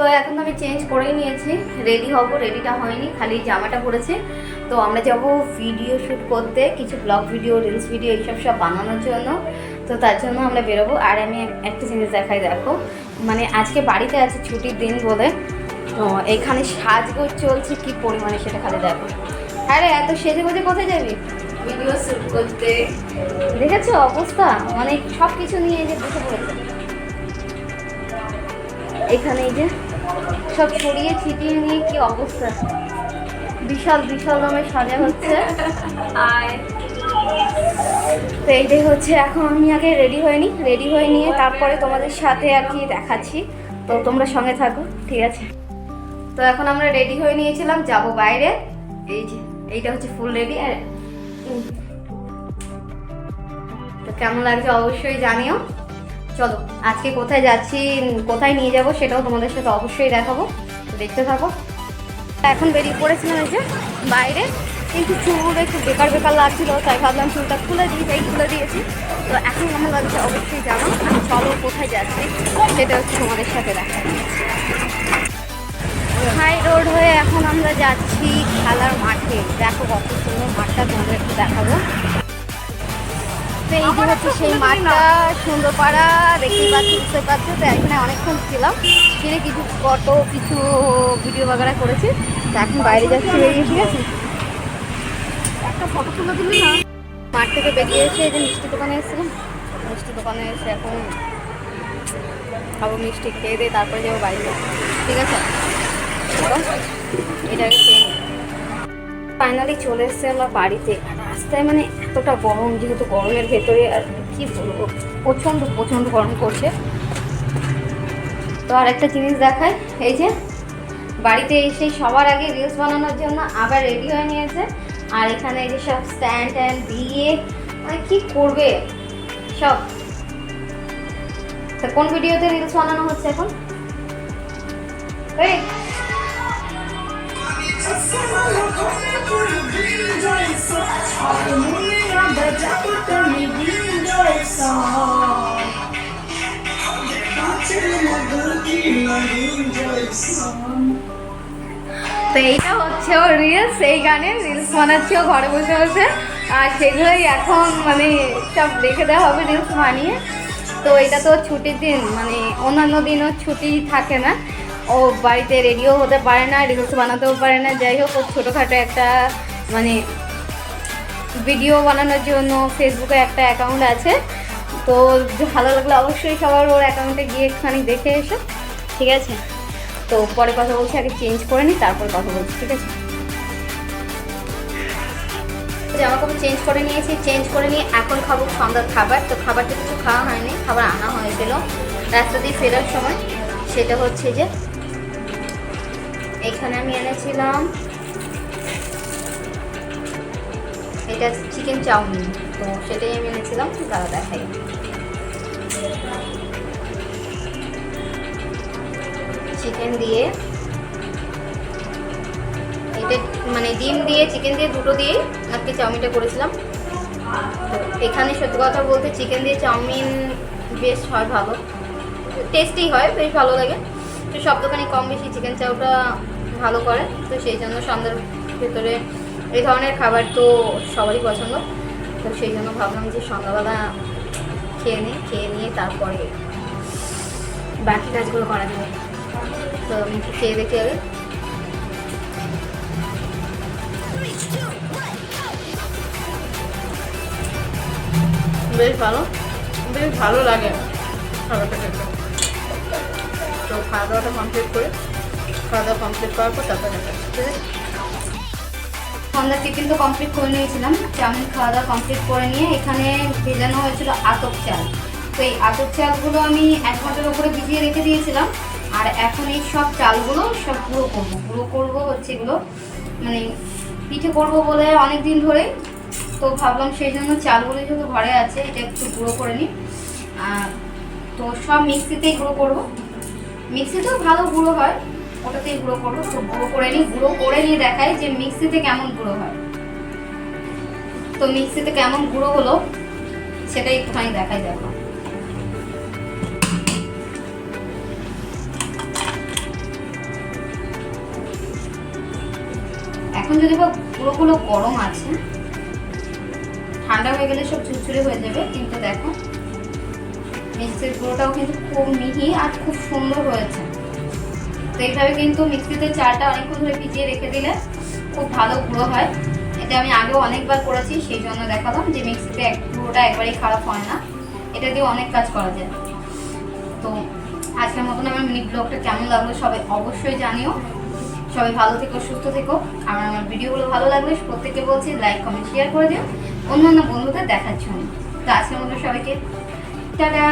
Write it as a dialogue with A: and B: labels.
A: তো এখন আমি চেঞ্জ করেই নিয়েছি। রেডি হব রেডিটা হয়নি খালি জামাটা পরেছি। তো আমরা যাব ভিডিও শ্যুট করতে কিছু ব্লগ ভিডিও রিলস ভিডিও এইসব সব বানানোর জন্য। তো তার জন্য আমরা বেরোবো। আর আমি একটা জিনিস দেখাই দেখো। মানে আজকে বাড়িতে আছে ছুটির দিন বলে। তো এখানে সাজগোজ চলছে কি পরিমাণে সেটা খালি দেখো। আরে এত সেজে গুজে কোথায় যাবি? ভিডিও শ্যুট করতে। দেখেছ অবস্থা? মানে সব কিছু নিয়ে এই যে বসে পড়েছে। এখানে এই যে সব ছড়িয়ে ছিটিয়ে নিয়ে কি অবস্থা? বিশাল বিশাল দামে সাজা হচ্ছে। তো এইটাই হচ্ছে এখন আমি আগে রেডি হয়নি। রেডি হয়ে নিয়ে তারপরে তোমাদের সাথে আর কি দেখাচ্ছি। তো তোমরা সঙ্গে থাকো ঠিক আছে? তো এখন আমরা রেডি হয়ে নিয়েছিলাম যাব বাইরে। এই যে এইটা হচ্ছে ফুল রেডি আর তো কেমন লাগছে অবশ্যই জানিও। চলো, আজকে কোথায় যাচ্ছি, কোথায় নিয়ে যাব সেটাও তোমাদের সাথে অবশ্যই দেখাবো। দেখতে থাকো। এখন বেরিয়ে পড়েছিলাম এই যে বাইরে, কিন্তু চুল একটু বেকার বেকার লাগছিল, তাই ভাবলাম চুলটা খুলে দিই তাই খুলে দিয়েছি। তো এখন কেমন লাগছে অবশ্যই জানো চলো কোথায় যাচ্ছি, সেটা হচ্ছে তোমাদের সাথে দেখা। হাই রোড হয়ে এখন আমরা যাচ্ছি খেলার মাঠে। দেখো কত সুন্দর মাঠটা, তোমাদের একটু দেখাবো। তো এই যে হচ্ছে সেই মাঠটা সুন্দর পাড়া দেখতেই পাচ্ছি বুঝতে পারছ? তো এখানে অনেকক্ষণ ছিলাম। ছিঁড়ে কিছু ফটো কিছু ভিডিও বাগারা করেছি। তো এখন বাইরে যাচ্ছি বেরিয়ে ঠিক আছে? একটা ফটো তুলে দিবি না? মাঠ থেকে বেরিয়ে এসে এই যে মিষ্টি দোকানে এসেছিলাম। মিষ্টি দোকানে এসে এখন খাব মিষ্টি খেয়ে দিয়ে তারপরে যাব বাইরে ঠিক আছে? এটা খেয়ে ফাইনালি চলে এসেছে আমরা বাড়িতে। রাস্তায় মানে এতটা গরম, যেহেতু গরমের ভেতরে আর কি বলব, প্রচণ্ড প্রচণ্ড গরম করছে তো আর একটা জিনিস দেখায় এই যে বাড়িতে এসে সবার আগে রিলস বানানোর জন্য আবার রেডি হয়ে নিয়েছে। আর এখানে এই যে সব স্ট্যান্ড ট্যান্ড দিয়ে মানে কি করবে সব? তা কোন ভিডিওতে রিলস বানানো হচ্ছে এখন? এই! তো এইটা হচ্ছে ও রিলস এই গানের রিলস বানাচ্ছে ও ঘরে বসে বসে। আর সেগুলোই এখন মানে সব রেখে দেওয়া হবে রিলস বানিয়ে। তো এটা তো ছুটির দিন মানে অন্যান্য দিনও ছুটি থাকে না। ও বাড়িতে রেডিও হতে পারে না রিলস বানাতেও পারে না। যাই হোক ছোটোখাটো একটা মানে ভিডিও বানানোর জন্য ফেসবুকে একটা অ্যাকাউন্ট আছে। তো ভালো লাগলে অবশ্যই সবার ওর অ্যাকাউন্টে গিয়ে একটুখানি দেখে এসো। ঠিক আছে? তো পরে কথা বলছি, আগে চেঞ্জ করে নিই তারপর কথা বলছি, ঠিক আছে? জামা কাপড় চেঞ্জ করে নিয়েছি চেঞ্জ করে নিয়ে এখন খাব সন্ধ্যার খাবার। তো খাবারটা কিছু খাওয়া হয়নি, খাবার আনা হয়েছিল রাস্তা দিয়ে ফেরার সময় সেটা হচ্ছে যে, এখানে আমি এনেছিলাম এটা চিকেন চাউমিন। তো সেটাই আমি এনেছিলাম, দাদা দেখাই চিকেন দিয়ে এটা মানে ডিম দিয়ে, চিকেন দিয়ে দুটো দিয়েই আজকে চাউমিনটা করেছিলাম। তো এখানে সত্যি কথা বলতে চিকেন দিয়ে চাউমিন বেশ হয় ভালো। টেস্টি হয়, বেশ ভালো লাগে। তো সব দোকানে কম বেশি চিকেন চাউটা ভালো করে। তো সেই জন্য সন্ধ্যার ভেতরে এই ধরনের খাবার তো সবারই পছন্দ। তো সেই জন্য ভাবলাম যে সন্ধ্যাবেলা খেয়ে নিই, খেয়ে নিয়ে তারপরে বাকি কাজগুলো করা যাবে। তো আমি খেয়ে দেখে আগে। বেশ ভালো। বেশ ভালো লাগে খাবারটা খেতে। তো খাওয়া দাওয়াটা কমপ্লিট করে, খাওয়া দাওয়া কমপ্লিট করার পর তারপরে ঠিক আছে? সন্ধ্যার টিফিন তো কমপ্লিট করে নিয়েছিলাম চাউমিন খাওয়া দাওয়া কমপ্লিট করে নিয়ে এখানে ভেজানো হয়েছিল আতপ চাল। তো এই আতপ চালগুলো আমি এক ঘণ্টার উপরে ভিজিয়ে রেখে দিয়েছিলাম, আর এখন এই সব চালগুলো সব গুঁড়ো করব। গুঁড়ো করব হচ্ছে এগুলো মানে পিঠে করব বলে অনেক দিন ধরে তো ভাবলাম সেই জন্য চালগুলো যেহেতু ঘরে আছে, এটা একটু গুঁড়ো করে নিই। তো সব মিক্সিতেই গুঁড়ো করব। মিক্সিতেও ভালো গুঁড়ো হয় ওটাতেই গুঁড়ো করব, তো গুঁড়ো করে নিই, গুঁড়ো করে নিয়ে দেখাই যে মিক্সিতে কেমন গুঁড়ো হয়। তো মিক্সিতে কেমন গুঁড়ো হলো সেটা একটুখানি দেখাই দেখো। এখন যদি বা গুঁড়োগুলো গরম আছে, ঠান্ডা হয়ে গেলে সব চুরচুরে হয়ে যাবে, কিন্তু দেখো, মিক্সির গুঁড়োটাও কিন্তু খুব মিহি আর খুব সুন্দর হয়েছে। তো এইভাবে কিন্তু মিক্সিতে চালটা অনেকক্ষণ ধরে ভিজিয়ে রেখে দিলে খুব ভালো গুঁড়ো হয়। এটা আমি আগেও অনেকবার করেছি, সেই জন্য দেখালাম যে মিক্সিতে এক গুঁড়োটা একবারেই খারাপ হয় না। এটা দিয়ে অনেক কাজ করা যায়। তো আজকের মতন আমার মিনি ব্লগটা কেমন লাগল সবাই অবশ্যই জানিও। সবাই ভালো থেকো, সুস্থ থেকো। আমার আমার ভিডিওগুলো ভালো লাগলে প্রত্যেকে বলছি লাইক, কমেন্ট, শেয়ার করে দিও। অন্যান্য বন্ধুদের দেখার জন্য। তো আজকের মতো সবাইকে, টাটা!